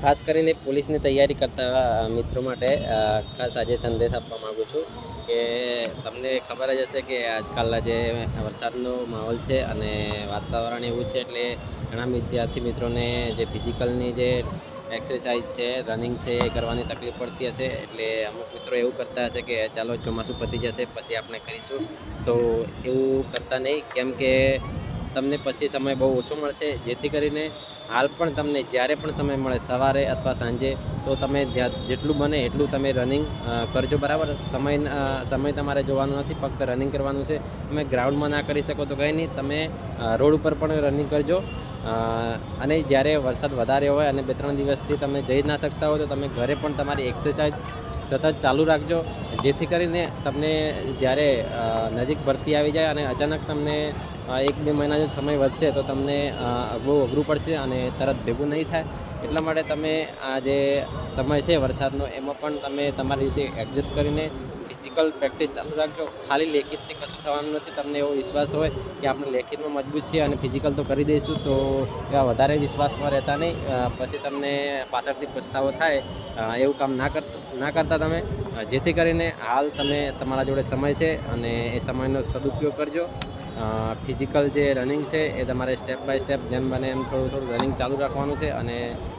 ખાસ કરીને પોલીસની તૈયારી કરતા મિત્રો માટે ખાસ આજે સંદેશ આપવા માગું છું કે તમને ખબર જ હશે કે આજકાલના જે વરસાદનો માહોલ છે અને વાતાવરણ એવું છે એટલે ઘણા વિદ્યાર્થી મિત્રોને જે ફિઝિકલની જે એક્સરસાઇઝ છે, રનિંગ છે એ કરવાની તકલીફ પડતી હશે. એટલે અમુક મિત્રો એવું કરતા હશે કે ચાલો ચોમાસું પતી જશે, પછી આપણે કરીશું. તો એવું કરતા નહીં. કેમ કે તમને પછી સમય બહુ ઓછો મળશે. જેથી કરીને હાલ પણ તમને જ્યારે પણ સમય મળે સવારે અથવા સાંજે, તો તમે જેટલું બને એટલું તમે રનિંગ કરજો. બરાબર? સમય સમય તમારે જોવાનો નથી, ફક્ત રનિંગ કરવાનું છે. તમે ગ્રાઉન્ડમાં ના કરી શકો તો કંઈ નહીં. તમે રોડ ઉપર પણ રનિંગ કરજો. અને જ્યારે વરસાદ વધારે હોય અને બે ત્રણ દિવસથી તમે જઈ ના શકતા હોય, તો તમે ઘરે પણ તમારી એક્સરસાઇઝ સતત ચાલુ રાખજો. જેથી કરીને તમને જ્યારે નજીક ભરતી આવી જાય અને અચાનક તમને એક બે મહિના જો સમય વધશે તો તમને બહુ અઘરું પડશે અને તરત ભેગું નહીં થાય. એટલા માટે તમે આ જે સમય છે વરસાદનો, એમાં પણ તમે તમારી રીતે એડજસ્ટ કરીને ફિઝિકલ પ્રેક્ટિસ ચાલુ રાખજો. ખાલી લેખિતથી કશું થવાનું નથી. તમને એવો વિશ્વાસ હોય કે આપણે લેખિતમાં મજબૂત છીએ અને ફિઝિકલ તો કરી દઈશું, તો એવા વધારે વિશ્વાસમાં રહેતા નહીં. પછી તમને પાછળથી પછતાવો થાય. એવું કામ ના કરતા ના કરતા તમે. જેથી કરીને હાલ તમે તમારા જોડે સમય છે અને એ સમયનો સદુપયોગ કરજો. ફિઝિકલ જે રનિંગ છે એ તમારે સ્ટેપ બાય સ્ટેપ જેમ બને એમ થોડું થોડું રનિંગ ચાલુ રાખવાનું છે અને